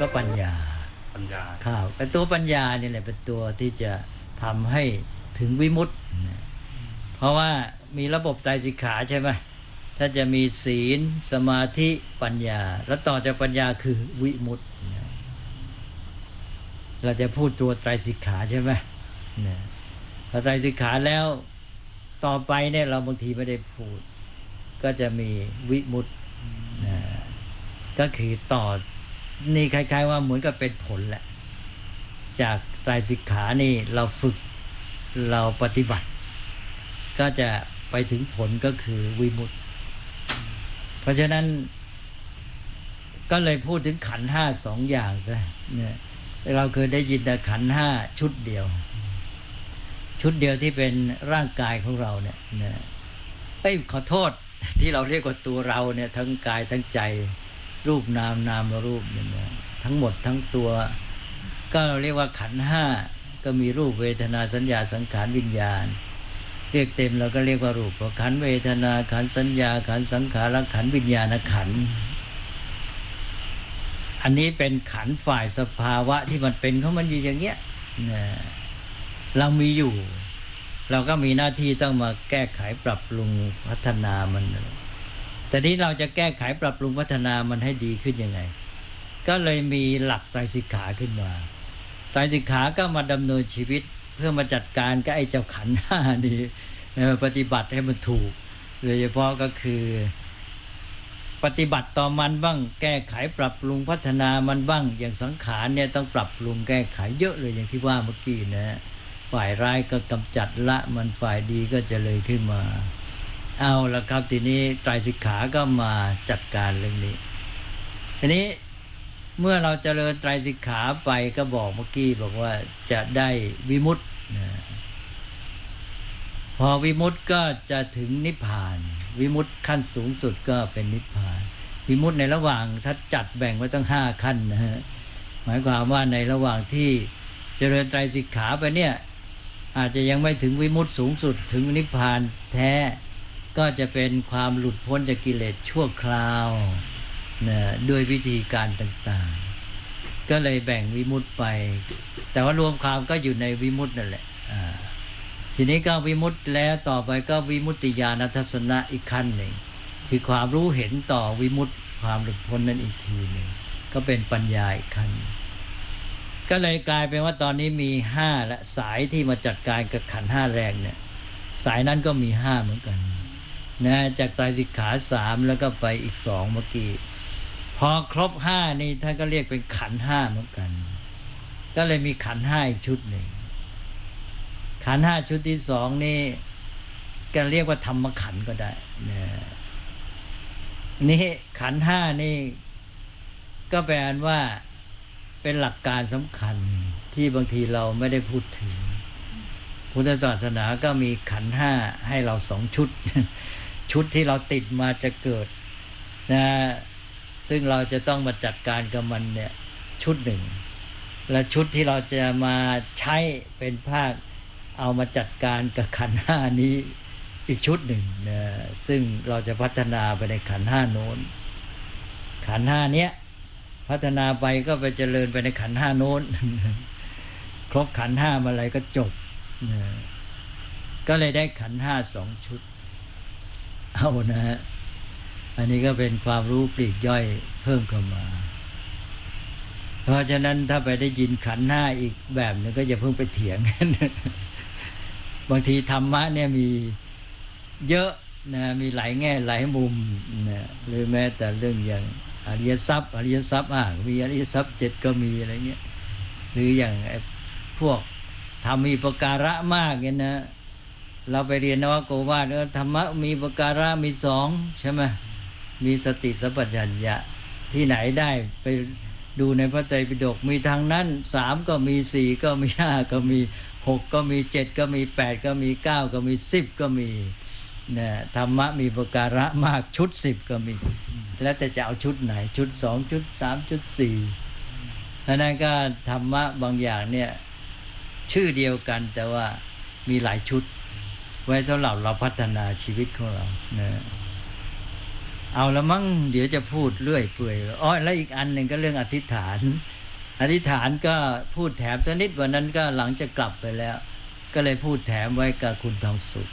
ก็ปัญญาปัญญาครับแต่ตัวปัญญาเนี่ยแหละเป็นตัวที่จะทำให้ถึงวิมุตตินะเพราะว่ามีระบบใจสิกขาใช่ไหมถ้าจะมีศีลสมาธิปัญญา แล้วต่อจากปัญญาคือวิมุตตินะเราจะพูดตัวไตรสิกขาใช่ไหมนะพอไตรสิกขาแล้วต่อไปเนี่ยเราบางทีไม่ได้พูด ก็จะมีวิมุตตินะก็คือต่อ นี่คล้ายๆว่าเหมือนกับเป็นผลแหละ จากไตรสิกขานี่เราฝึกเราปฏิบัติ ก็จะไปถึงผลก็คือวิมุตติ เพราะฉะนั้นก็เลยพูดถึงขันห้าสองอย่างซะเนี่ยเราเคยได้ยินแต่ขันห้าชุดเดียว ชุดเดียวที่เป็นร่างกายของเราเนี่ยนะเอ้ยขอโทษที่เราเรียกว่าตัวเราเนี่ยทั้งกายทั้งใจ รูปนามนามรูปเนี่ยนะทั้งหมดทั้งตัว ก็เราเรียกว่าขันห้าก็มีรูปเวทนาสัญญาสังขารวิญญาณ เรียกเต็มเราก็เรียกว่ารูปขันเวทนาขันสัญญาขันสังขารขันวิญญาณขัน อันนี้เป็นขันฝ่ายสภาวะที่มันเป็นของมันอยู่อย่างเงี้ยนะเรามีอยู่ เราก็มีหน้าที่ต้องมาแก้ไขปรับปรุงพัฒนามัน แต่นี้เราจะแก้ไขปรับปรุงพัฒนามันให้ดีขึ้นยังไง ก็เลยมีหลักไตรสิกขาขึ้นมาไตรสิกขาก็มาดำเนินชีวิตเพื่อมาจัดการกับไอ้เจ้าขันห้านี้ปฏิบัติให้มันถูก โดยเฉพาะก็คือ ปฏิบัติต่อมันบ้าง แก้ไขปรับปรุงพัฒนามันบ้าง อย่างสังขารเนี่ยต้องปรับปรุงแก้ไขเยอะเลยอย่างที่ว่าเมื่อกี้นะ ฝ่ายร้ายก็กำจัดละมันฝ่ายดีก็จะเลยขึ้นมา เอาละครับทีนี้ไตรสิกขาก็มาจัดการเรื่องนี้ ทีนี้เมื่อเราเจริญไตรสิกขาไปก็บอกเมื่อกี้บอกว่าจะได้วิมุตตินะพอวิมุตติก็จะถึงนิพพาน วิมุตติขั้นสูงสุดก็เป็นนิพพาน วิมุตติในระหว่างถ้าจัดแบ่งไว้ตั้งห้าขั้นนะฮะหมายความว่าในระหว่างที่เจริญไตรสิกขาไปเนี่ยอาจจะยังไม่ถึงวิมุตติสูงสุดถึงนิพพานแท้ ก็จะเป็นความหลุดพ้นจากกิเลสชั่วคราวนะด้วยวิธีการต่างๆ ก็เลยแบ่งวิมุตติไป แต่ว่ารวมความก็อยู่ในวิมุตตินั่นแหละทีนี้ก็วิมุตติแล้วต่อไปก็วิมุตติญาณทัศนะอีกขั้นหนึ่งคือความรู้เห็นต่อวิมุตติความหลุดพ้นนั้นอีกทีหนึ่งก็เป็นปัญญาอีกขั้นก็เลยกลายเป็นว่าตอนนี้มีห้าและสายที่มาจัดการกับขันห้าแรงเนี่ยสายนั้นก็มีห้าเหมือนกัน นะจากไตรสิกขาสามแล้วก็ไปอีกสองเมื่อกี้พอครบห้านี่ท่านก็เรียกเป็นขันห้าเหมือนกัน ก็เลยมีขันห้าอีกชุดหนึ่งขันห้าชุดที่สองนี่ก็เรียกว่าธรรมขันก็ได้นะนี่ขันห้านี่ก็แปลว่าเป็นหลักการสำคัญที่บางทีเราไม่ได้พูดถึง พุทธศาสนาก็มีขันห้าให้เราสองชุด ชุดที่เราติดมาจะเกิดนะซึ่งเราจะต้องมาจัดการกับมันเนี่ยชุดหนึ่ง และชุดที่เราจะมาใช้เป็นภาคเอามาจัดการกับขันห้านี้อีกชุดหนึ่งนะซึ่งเราจะพัฒนาไปในขันห้าโน้น ขันห้าเนี้ยพัฒนาไปก็ไปเจริญไปในขันห้าโน้น ครบขันห้ามาอะไรก็จบนะก็เลยได้ขันห้าสองชุด เอานะฮะ อันนี้ก็เป็นความรู้ปลีกย่อยเพิ่มเข้ามา เพราะฉะนั้นถ้าไปได้ยินขันธ์ห้าอีกแบบหนึงก็อย่าเพิ่งไปเถียงกันบางทีธรรมะเนี่ยมีเยอะนะมีหลายแง่หลายมุมนะหรือแม้แต่เรื่องอย่างอริยทรัพย์อริยทรัพย์อะมีอริยทรัพย์เจ็ดก็มีอะไรเงี้ยหรืออย่างพวกทำมีประการะมากเนี่ยนะ เราไปเรียนนวโกวาทเออธรรมะมีประการะมีสองใช่ไหมมีสติสัพพัญญะที่ไหนได้ไปดูในพระไตรปิฎกมีทางนั้นสามก็มีสี่ก็มีห้าก็มีหกก็มีเจ็ดก็มีแปดก็มีเก้าก็มีสิบก็มีเนี่ยธรรมะมีประการะมากชุดสิบก็มี แล้วแต่จะเอาชุดไหนชุดสองชุดสามชุดสี่เพราะนั้นก็ธรรมะบางอย่างเนี่ยชื่อเดียวกันแต่ว่ามีหลายชุด ไว้สำหรับเราพัฒนาชีวิตของเรานะเอาละมั้งเดี๋ยวจะพูดเรื่อยเปื่อยอ๋อแล้วอีกอันหนึ่งก็เรื่องอธิษฐาน อธิษฐานก็พูดแถมสักนิดวันนั้นก็หลังจะกลับไปแล้ว ก็เลยพูดแถมไว้กับคุณทองสุข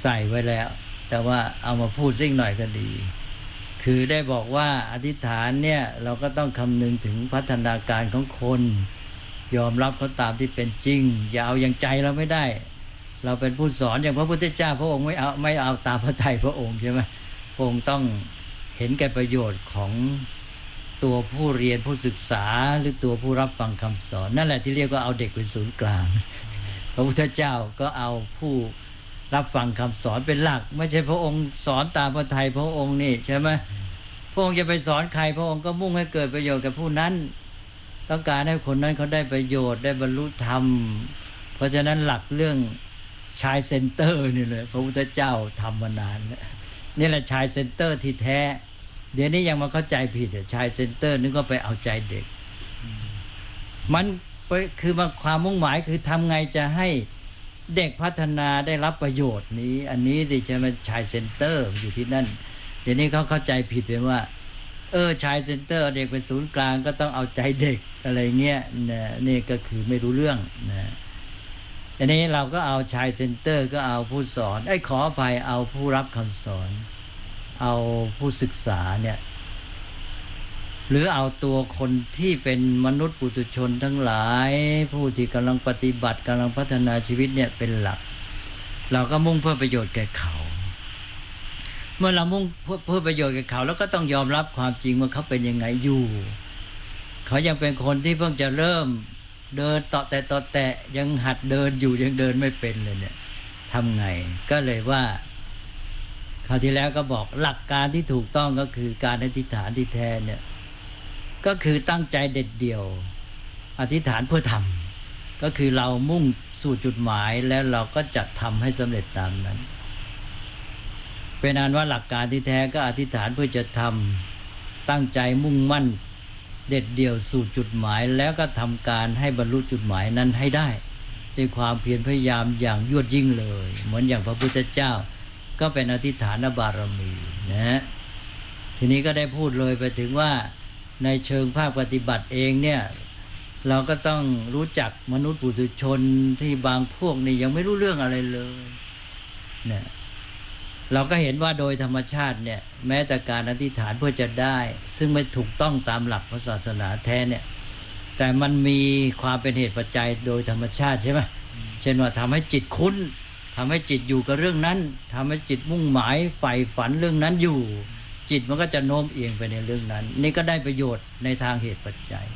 ใส่ไว้แล้ว แต่ว่าเอามาพูดสิ่งหน่อยก็ดี คือได้บอกว่าอธิษฐานเนี่ยเราก็ต้องคำนึงถึงพัฒนาการของคน ยอมรับเขาตามที่เป็นจริงอย่าเอาอย่างใจเราไม่ได้ เราเป็นผู้สอนอย่างพระพุทธเจ้า พระองค์ไม่เอาไม่เอาตามพระทัยพระองค์ใช่ไหมพระองค์ต้องเห็นแก่ประโยชน์ของตัวผู้เรียนผู้ศึกษาหรือตัวผู้รับฟังคำสอน นั่นแหละที่เรียกว่าเอาเด็กเป็นศูนย์กลาง พระพุทธเจ้าก็เอาผู้รับฟังคำสอนเป็นหลัก ไม่ใช่พระองค์สอนตามพระทัยพระองค์นี่ใช่ไหมพระองค์จะไปสอนใคร พระองค์ก็มุ่งให้เกิดประโยชน์กับผู้นั้น ต้องการให้คนนั้นเขาได้ประโยชน์ได้บรรลุธรรม เพราะฉะนั้นหลักเรื่อง ชายเซนเตอร์นี่เลยพระพุทธเจ้าทำมานานแล้วนี่แหละชายเซนเตอร์ที่แท้ เดี๋ยวนี้ยังมาเข้าใจผิดอะชายเซนเตอร์นึกว่าไปเอาใจเด็ก มันไปคือมาความมุ่งหมายคือทำไงจะให้เด็กพัฒนาได้รับประโยชน์นี้ อันนี้สิใช่ไหมชายเซนเตอร์อยู่ที่นั่น เดี๋ยวนี้เขาเข้าใจผิดไปว่า เออชายเซนเตอร์เอาเด็กเป็นศูนย์กลางก็ต้องเอาใจเด็กอะไรเงี้ยนะนี่ก็คือไม่รู้เรื่องนะ อันนี้เราก็เอาชายเซนเตอร์ก็เอาผู้สอนไอ้ขออภัยเอาผู้รับคำสอน เอาผู้ศึกษาเนี่ยหรือเอาตัวคนที่เป็นมนุษย์ปุถุชนทั้งหลาย ผู้ที่กำลังปฏิบัติกำลังพัฒนาชีวิตเนี่ยเป็นหลัก เราก็มุ่งเพื่อประโยชน์แก่เขา เมื่อเรามุ่งเพื่อเพื่อประโยชน์แก่เขา แล้วก็ต้องยอมรับความจริงว่าเขาเป็นยังไงอยู่ เขายังเป็นคนที่เพิ่งจะเริ่ม เดินต่อแต่ต่อแต่ยังหัดเดินอยู่ยังเดินไม่เป็นเลยเนี่ยทำไงก็เลยว่าคราวที่แล้วก็บอกหลักการที่ถูกต้องก็คือการอธิษฐานที่แท้เนี่ยก็คือตั้งใจเด็ดเดี่ยว อธิษฐานเพื่อทำก็คือเรามุ่งสู่จุดหมายแล้วเราก็จะทำให้สำเร็จตามนั้น เป็นอันว่าหลักการที่แท้ก็อธิษฐานเพื่อจะทำตั้งใจมุ่งมั่น เด็ดเดี่ยวสู่จุดหมายแล้วก็ทำการให้บรรลุจุดหมายนั้นให้ได้ด้วยความเพียรพยายามอย่างยวดยิ่งเลย เหมือนอย่างพระพุทธเจ้า ก็เป็นอธิษฐานบารมีนะฮะทีนี้ก็ได้พูดเลยไปถึงว่าในเชิงภาคปฏิบัติเองเนี่ยเราก็ต้องรู้จักมนุษย์ปุถุชนที่บางพวกนี่ยังไม่รู้เรื่องอะไรเลยเนี่ย เราก็เห็นว่าโดยธรรมชาติเนี่ยแม้แต่การอธิษฐานเพื่อจะได้ ซึ่งไม่ถูกต้องตามหลักพระศาสนาแท้เนี่ยแต่มันมีความเป็นเหตุปัจจัยโดยธรรมชาติใช่ไหมเช่นว่าทำให้จิตคุ้นทำให้จิตอยู่กับเรื่องนั้นทำให้จิตมุ่งหมายใฝ่ฝันเรื่องนั้นอยู่ จิตมันก็จะโน้มเอียงไปในเรื่องนั้น นี่ก็ได้ประโยชน์ในทางเหตุปัจจัย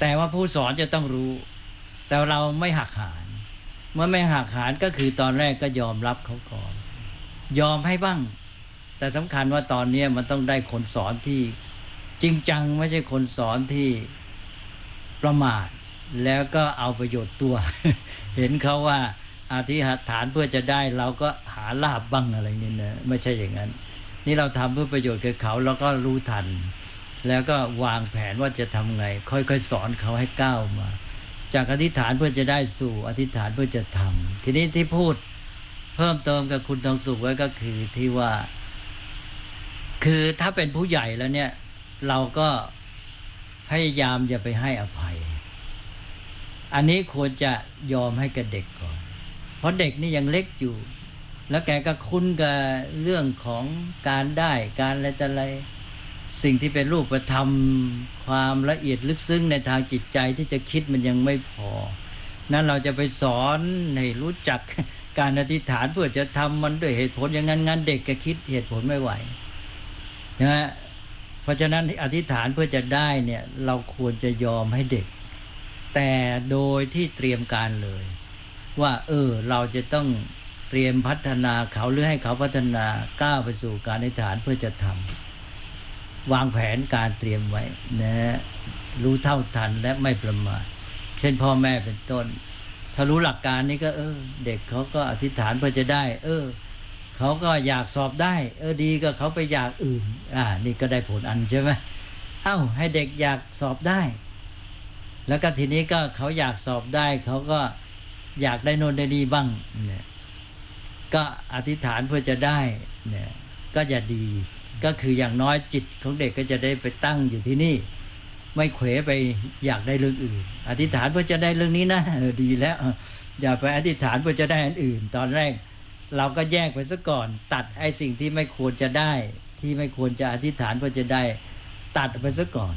แต่ว่าผู้สอนจะต้องรู้ แต่เราไม่หักหานเมื่อไม่หักหานก็คือตอนแรกก็ยอมรับเขาก่อน ยอมให้บ้าง แต่สำคัญว่าตอนนี้มันต้องได้คนสอนที่จริงจังไม่ใช่คนสอนที่ประมาท แล้วก็เอาประโยชน์ตัว เห็นเขาว่าอธิษฐานเพื่อจะได้เราก็หาลาบบ้างอะไรนี่นะไม่ใช่อย่างนั้น นี่เราทำเพื่อประโยชน์แก่เขาเราก็รู้ทัน แล้วก็วางแผนว่าจะทำไง ค่อยๆ สอนเขาให้ก้าวมา จากอธิษฐานเพื่อจะได้สู่อธิษฐานเพื่อจะทำทีนี้ที่พูด พิ่มเติมกับคุณทองสุขไว้ก็คือที่ว่า คือถ้าเป็นผู้ใหญ่แล้วเนี่ย เราก็พยายามอย่าไปให้อภัย อันนี้ควรจะยอมให้กับเด็กก่อน เพราะเด็กนี่ยังเล็กอยู่ แล้วแกก็คุ้นกับเรื่องของการได้การอะไรต่อะไร สิ่งที่เป็นรูปธรรมความละเอียดลึกซึ้งในทางจิตใจที่จะคิดมันยังไม่พอ นั้นเราจะไปสอนให้รู้จัก การอธิษฐานเพื่อจะทำมันด้วยเหตุผลอย่างนั้นงั้นเด็กก็คิดเหตุผลไม่ไหวนะเพราะฉะนั้นอธิษฐานเพื่อจะได้เนี่ยเราควรจะยอมให้เด็ก แต่โดยที่เตรียมการเลย ว่าเออเราจะต้องเตรียมพัฒนาเขาหรือให้เขาพัฒนาก้าวไปสู่การอธิษฐานเพื่อจะทำวางแผนการเตรียมไว้นะรู้เท่าทันและไม่ประมาทเช่นพ่อแม่เป็นต้น ถ้ารู้หลักการนี้ก็เออ เด็กเขาก็อธิษฐานเพื่อจะได้ เออเขาก็อยากสอบได้ เออดีก็เขาไปอยากอื่น อ่า นี่ก็ได้ผลอันใช่ไหมเอ้า ให้เด็กอยากสอบได้ แล้วก็ทีนี้ก็เขาอยากสอบได้ เขาก็อยากได้นนได้นี่บ้างเนี่ยก็อธิษฐานเพื่อจะได้เนี่ยก็จะดี ก็คืออย่างน้อยจิตของเด็กก็จะได้ไปตั้งอยู่ที่นี่ ไม่เขวไปอยากได้เรื่องอื่น อธิษฐานเพื่อจะได้เรื่องนี้นะออดีแล้วอย่าไปอธิษฐานเพื่อจะได้อันอื่น ตอนแรกเราก็แยกไปซะก่อน ตัดไอ้สิ่งที่ไม่ควรจะได้ ที่ไม่ควรจะอธิษฐานเพื่อจะได้ ตัดไปซะก่อน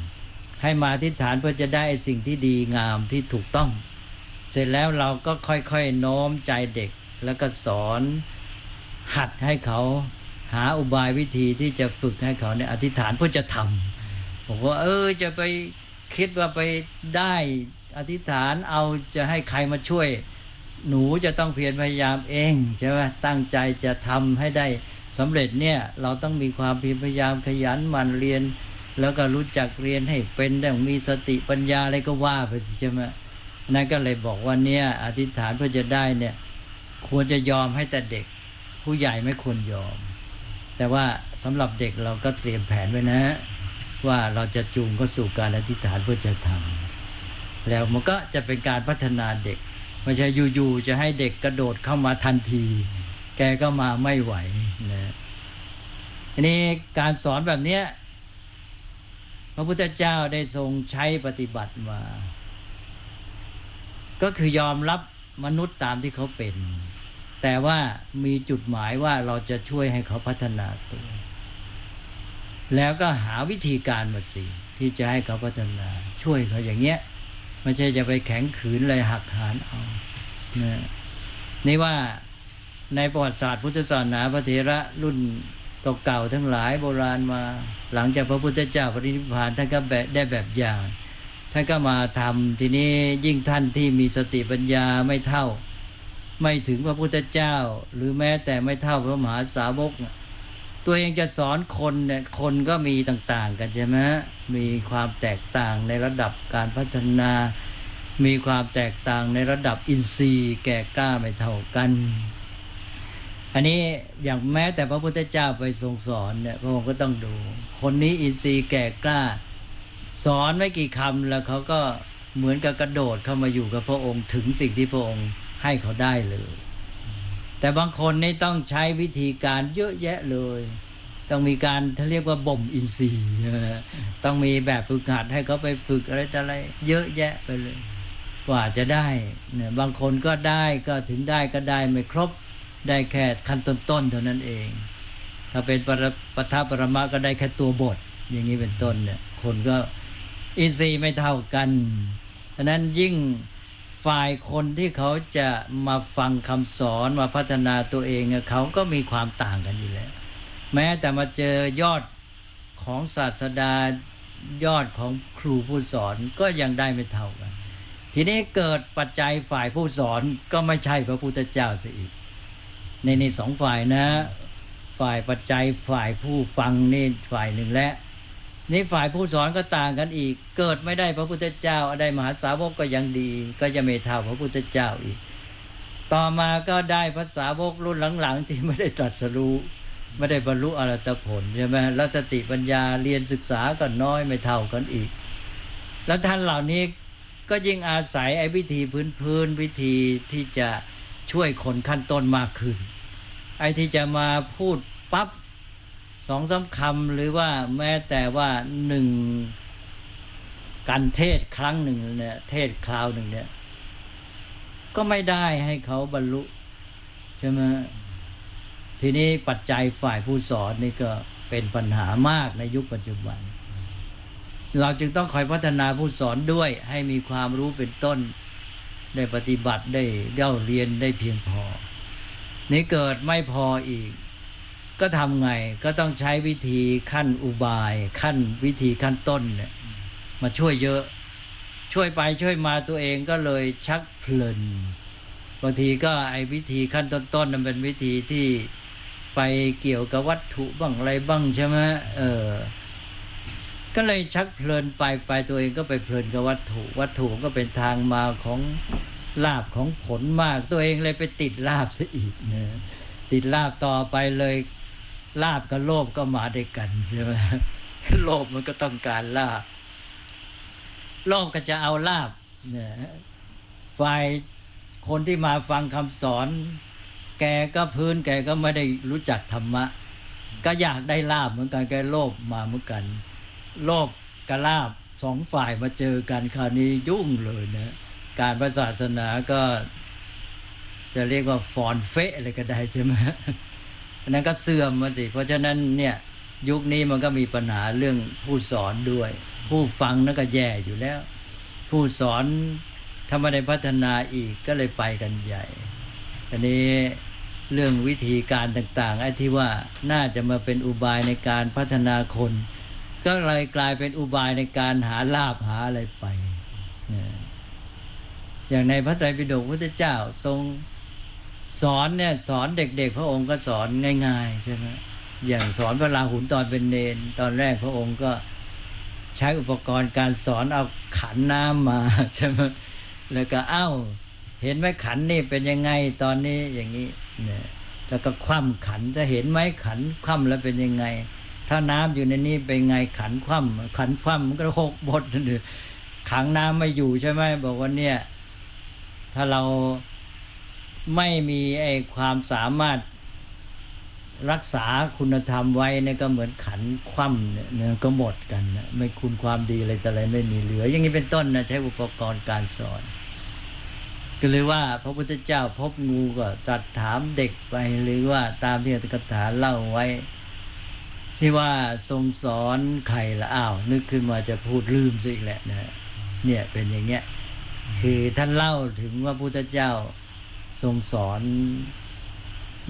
ให้มาอธิษฐานเพื่อจะได้สิ่งที่ดีงามที่ถูกต้อง เสร็จแล้วเราก็ค่อยๆโน้มใจเด็กแล้วก็สอนหัดให้เขาหาอุบายวิธีที่จะฝึกให้เขาเนี่ยอธิษฐานเพื่อจะทำ บอกว่า เออจะไปคิดว่าไปได้อธิษฐานเอาจะให้ใครมาช่วย หนูจะต้องเพียรพยายามเองใช่ไหมตั้งใจจะทำให้ได้สำเร็จเนี่ยเราต้องมีความเพียรพยายามขยันหมั่นเรียน แล้วก็รู้จักเรียนให้เป็นต้องมีสติปัญญาอะไรก็ว่าไปสิใช่ไหมนั่นก็เลยบอกว่าเนี่ยอธิษฐานเพื่อจะได้เนี่ยควรจะยอมให้แต่เด็กผู้ใหญ่ไม่ควรยอม แต่ว่าสำหรับเด็กเราก็เตรียมแผนไว้นะ ว่าเราจะจูงเขาสู่การอธิษฐานเพื่อจะทำแล้วมันก็จะเป็นการพัฒนาเด็กไม่ใช่อยู่ๆจะให้เด็กกระโดดเข้ามาทันที แกก็มาไม่ไหวนะอันนี้การสอนแบบเนี้ยพระพุทธเจ้าได้ทรงใช้ปฏิบัติมา ก็คือยอมรับมนุษย์ตามที่เขาเป็น แต่ว่ามีจุดหมายว่าเราจะช่วยให้เขาพัฒนาตัว แล้วก็หาวิธีการมาสิที่จะให้เขาพัฒนา ช่วยเขาอย่างเงี้ยไม่ใช่จะไปแข็งขืนเลยหักหานเอานะนี่ว่าในประวัติศาสตร์พุทธศาสนาพระเถระรุ่นเก่าๆทั้งหลายโบราณมา หลังจากพระพุทธเจ้าปรินิพพานท่านก็แบบได้แบบอย่างท่านก็มาทำทีนี้ยิ่งท่านที่มีสติปัญญาไม่เท่า ไม่ถึงพระพุทธเจ้า หรือแม้แต่ไม่เท่าพระมหาสาวกน่ะ ตัวเองจะสอนคนเนี่ยคนก็มีต่าง ๆ กันใช่ไหมมีความแตกต่างในระดับการพัฒนา มีความแตกต่างในระดับอินทรีย์ แก่กล้าไม่เท่ากัน อันนี้อย่างแม้แต่พระพุทธเจ้าไปทรงสอนเนี่ยพระองค์ก็ต้องดู คนนี้อินทรีย์แก่กล้า สอนไม่กี่คำแล้วเขาก็เหมือนกับกระโดดเข้ามาอยู่กับพระองค์ถึงสิ่งที่พระองค์ให้เขาได้เลย แต่บางคนนี่ต้องใช้วิธีการเยอะแยะเลย ต้องมีการเขาเรียกว่าบ่มอินทรีย์ต้องมีแบบฝึกหัดให้เขาไปฝึกอะไรต่ออะไร เยอะแยะไปเลยกว่าจะได้เนี่ยบางคนก็ได้ก็ถึงได้ก็ได้ไม่ครบได้แค่ขั้นต้นๆเท่านั้นเอง ถ้าเป็นปรปทัปรมะก็ได้แค่ตัวบท อย่างนี้เป็นต้นเนี่ยคนก็อินทรีย์ไม่เท่ากันฉะนั้นยิ่ง ฝ่ายคนที่เขาจะมาฟังคำสอนมาพัฒนาตัวเองเขาก็มีความต่างกันอยู่แล้ว แม้แต่มาเจอยอดของศาสดายอดของครูผู้สอนก็ยังได้ไม่เท่ากัน ทีนี้เกิดปัจจัยฝ่ายผู้สอนก็ไม่ใช่พระพุทธเจ้าซะอีก ในในสองฝ่ายนะ ฝ่ายปัจจัยฝ่ายผู้ฟังนี่ฝ่ายหนึ่งและ นี่ฝ่ายผู้สอนก็ต่างกันอีก เกิดไม่ได้พระพุทธเจ้าได้มหาสาวกก็ยังดี ก็จะไม่เท่าพระพุทธเจ้าอีก ต่อมาก็ได้ภาษาวกรุ่นหลังๆ ที่ไม่ได้ตรัสรู้ไม่ได้บรรลุอรัตผลใช่ไหมแล้วสติปัญญาเรียนศึกษาก็น้อยไม่เท่ากันอีก แล้วท่านเหล่านี้ก็ยิ่งอาศัยไอ้วิธีพื้นๆวิธีที่จะช่วยคนขั้นต้นมากขึ้น ไอ้ที่จะมาพูดปั๊บ สองสามคำหรือว่าแม้แต่ว่าหนึ่งการเทศครั้งหนึ่งเนี่ยเทศคราวหนึ่งเนี่ยก็ไม่ได้ให้เขาบรรลุใช่ไหมทีนี้ปัจจัยฝ่ายผู้สอนนี่ก็เป็นปัญหามากในยุคปัจจุบัน เราจึงต้องคอยพัฒนาผู้สอนด้วยให้มีความรู้เป็นต้น ได้ปฏิบัติได้เล่าเรียนได้เพียงพอ นี่เกิดไม่พออีก ก็ทำไงก็ต้องใช้วิธีขั้นอุบาย ขั้นวิธีขั้นต้นเนี่ยมาช่วยเยอะ ช่วยไปช่วยมาตัวเองก็เลยชักเพลินบางทีก็ไอ้วิธีขั้นต้นๆนั้นเป็นวิธีที่ไปเกี่ยวกับวัตถุบ้างอะไรบ้างใช่ไหมเออก็เลยชักเพลินไปไปตัวเองก็ไปเพลินกับวัตถุ วัตถุก็เป็นทางมาของลาบของผลมาก ตัวเองเลยไปติดลาบซะอีกนะติดลาบต่อไปเลย ลาบกับโลภก็มาด้วยกันใช่ไหมโลภมันก็ต้องการลาบ โลภก็จะเอาลาบเนี่ยฝ่ายคนที่มาฟังคำสอน แกก็พื้นแกก็ไม่ได้รู้จักธรรมะ ก็อยากได้ลาบเหมือนกันแกโลภมาเหมือนกัน โลภกับลาบสองฝ่ายมาเจอกันคราวนี้ยุ่งเลยนะการพระศาสนาก็จะเรียกว่าฟอนเฟะอะไรก็ได้ใช่ไหม อันนั้นก็เสื่อมมาสิ เพราะฉะนั้นเนี่ยยุคนี้มันก็มีปัญหาเรื่องผู้สอนด้วย ผู้ฟังนั่นก็แย่อยู่แล้ว ผู้สอนถ้าไม่ได้พัฒนาอีกก็เลยไปกันใหญ่อันนี้เรื่องวิธีการต่างๆไอ้ที่ว่าน่าจะมาเป็นอุบายในการพัฒนาคน ก็เลยกลายเป็นอุบายในการหาลาบหาอะไรไปนะอย่างในพระไตรปิฎกพุทธเจ้าทรง สอนเนี่ยสอนเด็ก ๆ พระองค์ก็สอนง่าย ๆ ใช่ไหมอย่างสอนพระราหุลตอนเป็นเนน ตอนแรกพระองค์ก็ใช้อุปกรณ์การสอนเอาขันน้ำมาใช่ไหมแล้วก็เอ้า เห็นไหมขันนี่เป็นยังไงตอนนี้อย่างนี้เนี่ยแล้วก็คว่ำขันจะเห็นไหมขันคว่ำแล้วเป็นยังไง ถ้าน้ำอยู่ในนี้เป็นไงขันคว่ำขันคว่ำมันก็หกบทเลยขังน้ำไม่อยู่ใช่ไหมบอกว่าเนี่ย ถ้าเรา ไม่มีไอ้ความสามารถรักษาคุณธรรมไว้เนี่ยก็เหมือนขันคว่ำเนี่ยก็หมดกันนะไม่คุณความดีอะไรแต่อะไรไม่มีเหลือ อย่างนี้เป็นต้นนะใช้อุปกรณ์การสอน ก็เลยว่า พระพุทธเจ้าพบงูก็ตรัสถามเด็กไปหรือว่าตามที่อัตถกถาเล่าไว้ ที่ว่าทรงสอนใครละอ้าว นึกขึ้นมาจะพูดลืมซะอีกแหละนะเนี่ยเป็นอย่างเงี้ยคือท่านเล่าถึงว่าพุทธเจ้า ทรงสอน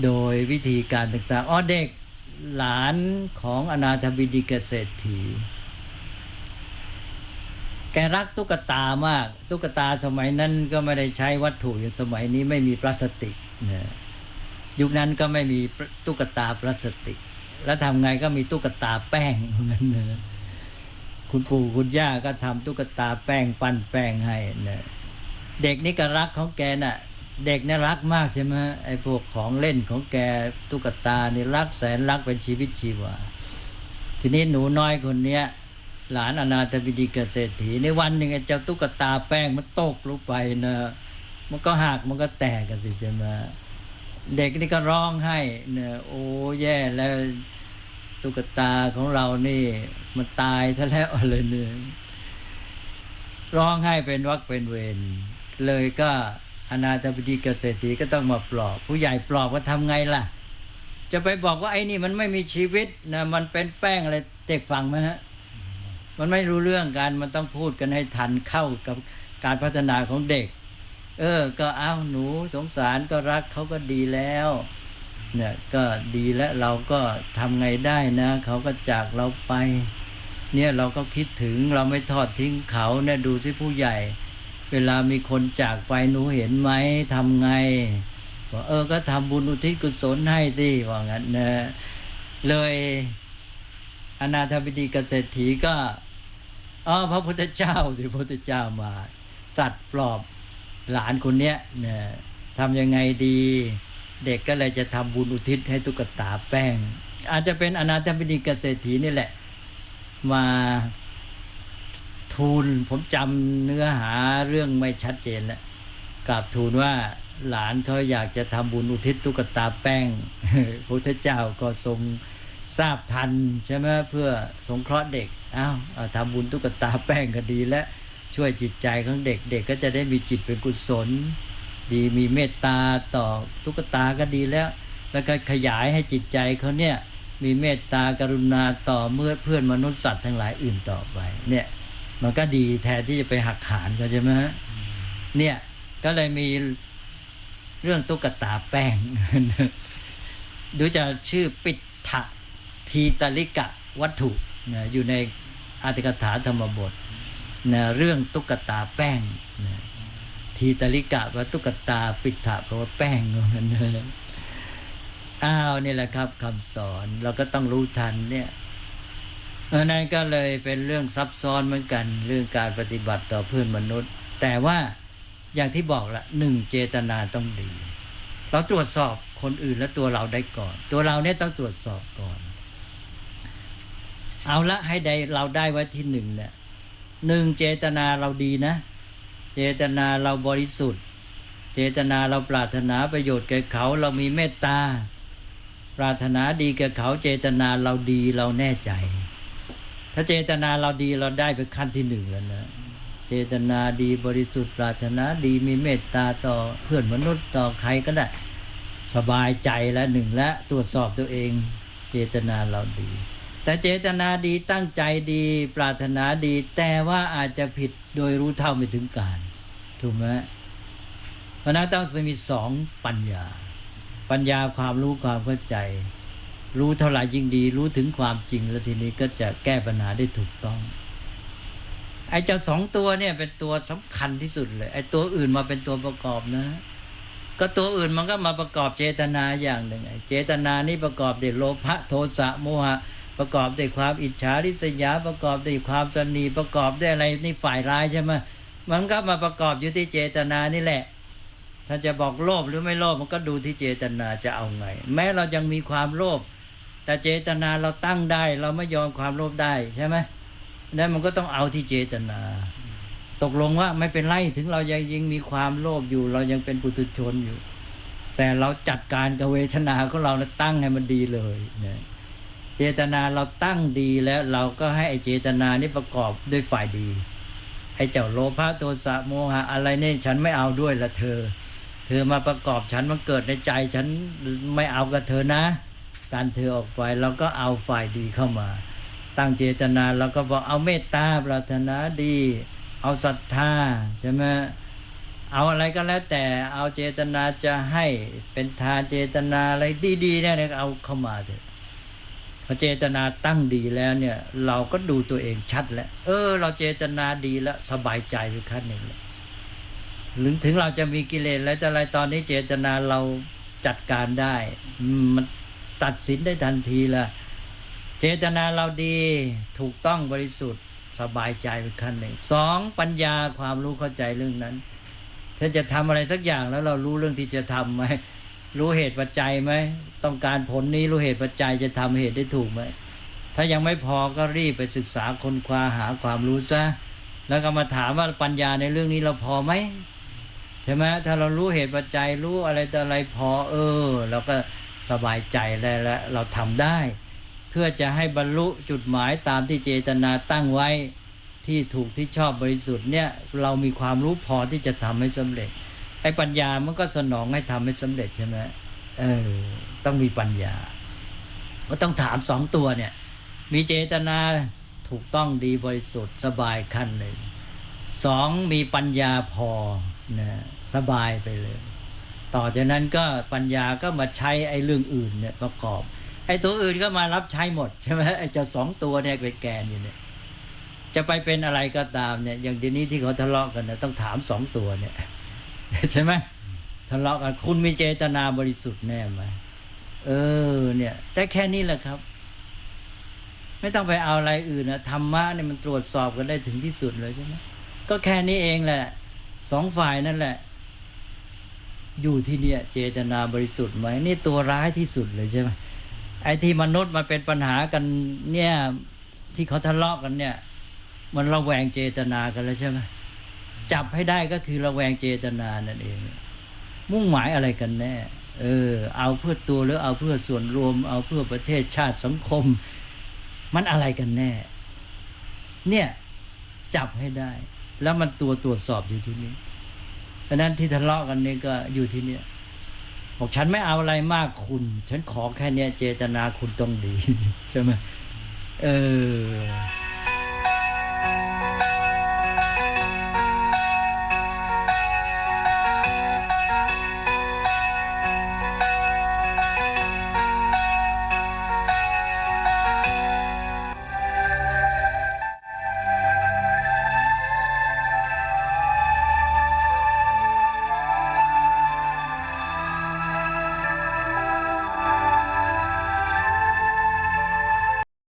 โดยวิธีการต่างๆ อ๋อเด็กหลานของอนาถบิดิกเศรษฐี แกรักตุ๊กตามาก ตุ๊กตาสมัยนั้นก็ไม่ได้ใช้วัตถุอย่างสมัยนี้ไม่มีพลาสติกนะยุคนั้นก็ไม่มีตุ๊กตาพลาสติก แล้วทำไงก็มีตุ๊กตาแป้งเหมือนกันนะคุณปู่คุณย่าก็ทำตุ๊กตาแป้งปั้นแป้งให้นะเด็กนี่ก็รักของแกน่ะ เด็กเนี่ยรักมากใช่ไหมไอ้พวกของเล่นของแกตุ๊กตานี่รักแสนรักเป็นชีวิตชีวา ทีนี้หนูน้อยคนเนี้ย หลานอนาถบิดิกเศรษฐีในวันหนึ่งไอ้เจ้าตุ๊กตาแป้งมันตกลงไปนะมันก็หักมันก็แตกกันสิใช่ไหมเด็กนี่ก็ร้องไห้เนี่ยโอ้แย่แล้วตุ๊กตาของเรานี่ มันตายซะแล้วเลยเนี่ยร้องไห้เป็นวักเป็นเวรเลยก็ อนาถบิดิกเศรษฐีก็ต้องมาปลอบ ผู้ใหญ่ปลอบว่าทำไงล่ะ จะไปบอกว่าไอ้นี่มันไม่มีชีวิตนะมันเป็นแป้งอะไรเด็กฟังไหมฮะมันไม่รู้เรื่องกันมันต้องพูดกันให้ทันเข้ากับการพัฒนาของเด็ก เออ ก็เอาหนูสงสารก็รักเขาก็ดีแล้วเนี่ยก็ดีแล้วเราก็ทำไงได้นะเขาก็จากเราไป เนี่ยเราก็คิดถึงเราไม่ทอดทิ้งเขาเนี่ยดูสิผู้ใหญ่ เวลามีคนจากไปหนูเห็นไหมทำไงบอกเออก็ทำบุญอุทิศกุศลให้สิว่างั้นนะเลยอนาถบิดีกเศรษฐีก็อ๋อพระพุทธเจ้าสิพระพุทธเจ้ามาตรัสปลอบหลานคนเนี้ยเนี่ยทำยังไงดี เด็กก็เลยจะทำบุญอุทิศให้ตุ๊กตาแป้ง อาจจะเป็นอนาถบิดีกเศรษฐีนี่แหละ มา ทูลผมจำเนื้อหาเรื่องไม่ชัดเจนแล้วกราบทูลว่าหลานเขาอยากจะทำบุญอุทิศตุ๊กตาแป้งพระเจ้าก็ทรงทราบทันใช่ไหมเพื่อสงเคราะห์เด็กอ้าวทำบุญตุ๊กตาแป้งก็ดีและช่วยจิตใจของเด็กเด็กก็จะได้มีจิตเป็นกุศล ดีมีเมตตาต่อตุ๊กตาก็ดีแล้ว แล้วก็ขยายให้จิตใจเขาเนี่ยมีเมตตากรุณาต่อเมื่อเพื่อนมนุษย์สัตว์ทั้งหลายอื่นต่อไปเนี่ย มันก็ดีแทนที่จะไปหักหานก็ใช่ไหมเนี่ยก็เลยมีเรื่องตุ๊กตาแป้ง ดูจะชื่อปิดถะทีตลิกะวัตถุนะอยู่ในอาติกถาธรรมบทนะเรื่องตุ๊กตาแป้งนะทีตลิกะว่าตุ๊กตาปิดถะแปลว่าแป้งนะอ้าวนี่แหละครับคำสอนเราก็ต้องรู้ทันเนี่ย อันนั้นก็เลยเป็นเรื่องซับซ้อนเหมือนกัน เรื่องการปฏิบัติต่อเพื่อนมนุษย์ แต่ว่าอย่างที่บอกละหนึ่งเจตนาต้องดี เราตรวจสอบคนอื่นและตัวเราได้ก่อน ตัวเราเนี่ยต้องตรวจสอบก่อน เอาละให้ได้เราได้ไว้ที่หนึ่งเนี่ยหนึ่งเจตนาเราดีนะ เจตนาเราบริสุทธิ์ เจตนาเราปรารถนาประโยชน์แก่เขาเรามีเมตตา ปรารถนาดีแกับเขาเจตนาเราดีเราแน่ใจ ถ้าเจตนาเราดีเราได้เป็นขั้นที่หนึ่งแล้วนะ เจตนาดีบริสุทธิ์ปรารถนาดีมีเมตตาต่อเพื่อนมนุษย์ต่อใครก็ได้ สบายใจแล้วหนึ่งและตรวจสอบตัวเอง เจตนาเราดี แต่เจตนาดีตั้งใจดี ปรารถนาดี แต่ว่าอาจจะผิดโดยรู้เท่าไม่ถึงการถูกไหมเพราะนั้นต้องมีสองปัญญา ปัญญาความรู้ความเข้าใจ รู้เท่าไหร่ยิ่งดี รู้ถึงความจริงแล้วทีนี้ก็จะแก้ปัญหาได้ถูกต้อง ไอ้เจ้าสองตัวเนี่ยเป็นตัวสำคัญที่สุดเลย ไอ้ตัวอื่นมาเป็นตัวประกอบนะ ก็ตัวอื่นมันก็มาประกอบเจตนาอย่างหนึ่งไอ้เจตนานี่ประกอบด้วยโลภะโทสะโมหะ ประกอบด้วยความอิจฉาริษยาประกอบด้วยความตนีประกอบด้วยอะไรนี่ฝ่ายร้ายใช่ไหมมันก็มาประกอบอยู่ที่เจตนานี่แหละถ้าจะบอกโลภหรือไม่โลภมันก็ดูที่เจตนาจะเอาไง แม้เรายังมีความโลภ แต่เจตนาเราตั้งได้ เราไม่ยอมความโลภได้ใช่ไหมนั่นมันก็ต้องเอาที่เจตนา ตกลงว่าไม่เป็นไรถึงเรายังยังมีความโลภอยู่ เรายังเป็นปุถุชนอยู่ แต่เราจัดการกับเวทนาของเรานะตั้งให้มันดีเลยนะเจตนาเราตั้งดีแล้วเราก็ให้ไอเจตนานี้ประกอบด้วยฝ่ายดีไอ้เจ้าโลภะโทสะโมหะอะไรเนี่ยฉันไม่เอาด้วยละเธอ เธอมาประกอบฉันมันเกิดในใจฉันไม่เอากับเธอนะ การเธอออกไปเราก็เอาฝ่ายดีเข้ามา ตั้งเจตนาเราก็บอกเอาเมตตาปรารถนาดี เอาศรัทธาใช่ไหมเอาอะไรก็แล้วแต่เอาเจตนาจะให้เป็นทานเจตนาอะไรดีๆเนี่ยเอาเข้ามาเถอะพอเจตนาตั้งดีแล้วเนี่ยเราก็ดูตัวเองชัดแล้ว เออ เราเจตนาดีแล้วสบายใจไปขั้นหนึ่งแล้วหรือถึงเราจะมีกิเลสอะไรแต่อะไรตอนนี้เจตนาเราจัดการได้มัน ตัดสินได้ทันทีละเจตนาเราดีถูกต้องบริสุทธิ์สบายใจเป็นขั้นหนึ่งสองปัญญาความรู้เข้าใจเรื่องนั้น ถ้าจะทำอะไรสักอย่างแล้วเรารู้เรื่องที่จะทำไหมรู้เหตุปัจจัยไหมต้องการผลนี้รู้เหตุปัจจัยจะทำเหตุได้ถูกไหมถ้ายังไม่พอก็รีบไปศึกษาค้นคว้าหาความรู้ซะแล้วก็มาถามว่าปัญญาในเรื่องนี้เราพอไหมใช่ไหมถ้าเรารู้เหตุปัจจัยรู้อะไรต่ออะไรพอเออเราก็ สบายใจแล้วและเราทำได้ เพื่อจะให้บรรลุจุดหมายตามที่เจตนาตั้งไว้ที่ถูกที่ชอบบริสุทธิ์เนี่ยเรามีความรู้พอที่จะทำให้สำเร็จไอ้ปัญญามันก็สนองให้ทำให้สำเร็จใช่ไหมเออต้องมีปัญญา ก็ต้องถามสองตัวเนี่ย มีเจตนาถูกต้องดีบริสุทธิ์สบายขั้นหนึ่งสองมีปัญญาพอนะสบายไปเลย ต่อจากนั้นก็ปัญญาก็มาใช้ไอ้เรื่องอื่นเนี่ยประกอบ ไอ้ตัวอื่นก็มารับใช้หมดใช่ไหมไอ้เจ้าสองตัวเนี่ยเป็นแกนอยู่เนี่ยจะไปเป็นอะไรก็ตามเนี่ยอย่างเดี๋ยวนี้ที่เขาทะเลาะกันเนี่ยต้องถามสองตัวเนี่ยใช่ไหมทะเลาะกันคุณมีเจตนาบริสุทธิ์แน่ไหมเออเนี่ยแต่แค่นี้แหละครับ ไม่ต้องไปเอาอะไรอื่นนะธรรมะเนี่ยมันตรวจสอบกันได้ถึงที่สุดเลยใช่ไหมก็แค่นี้เองแหละสองฝ่ายนั่นแหละ อยู่ที่เนี่ยเจตนาบริสุทธิ์ไหมนี่ตัวร้ายที่สุดเลยใช่ไหมไอ้ที่มนุษย์มาเป็นปัญหากันเนี่ยที่เขาทะเลาะกันเนี่ย มันระแวงเจตนากันแล้วใช่ไหมจับให้ได้ก็คือระแวงเจตนานั่นเอง มุ่งหมายอะไรกันแน่เออ เอาเพื่อตัวหรือเอาเพื่อส่วนรวม เอาเพื่อประเทศชาติสังคม มันอะไรกันแน่ เนี่ยจับให้ได้ แล้วมันตัวตรวจสอบอยู่ที่นี้ เพราะนั้นที่ทะเลาะกันนี่ก็อยู่ที่เนี่ยบอกฉันไม่เอาอะไรมากคุณ ฉันขอแค่เนี้ยเจตนาคุณต้องดีใช่ไหมเออ